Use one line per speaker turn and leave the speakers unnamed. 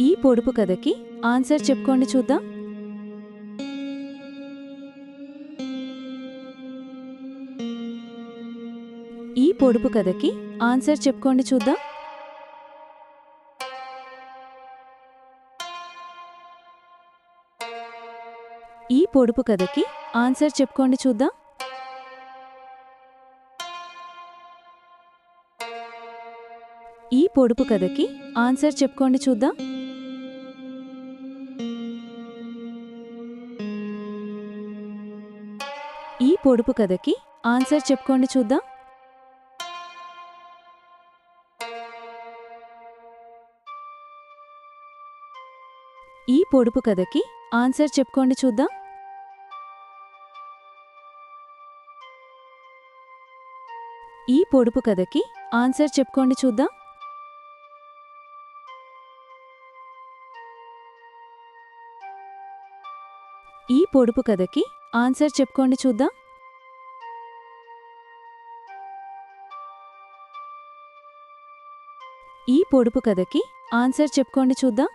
ఈ పొడుపు కథకి ఆన్సర్ చెప్పుకోండి చూద్దాం. ఈ పొడుపు కథకి ఆన్సర్ చెప్పుకోండి చూద్దాం. ఈ పొడుపు కథకి ఆన్సర్ చెప్పుకోండి చూద్దాం. ఈ పొడుపు కథకి ఆన్సర్ చెప్పుకోండి చూద్దాం. ఈ పొడుపు కథకి ఆన్సర్ చెప్పుకోండి చూద్దాం. ఈ పొడుపు కథకి ఆన్సర్ చెప్పుకోండి చూద్దాం. ఈ పొడుపు కథకి ఆన్సర్ చెప్పుకోండి చూద్దాం. ఈ పొడుపు కథకి ఆన్సర్ చెప్పుకోండి చూద్దాం. ఈ పొడుపు కథకి ఆన్సర్ చెప్పుకోండి చూద్దాం.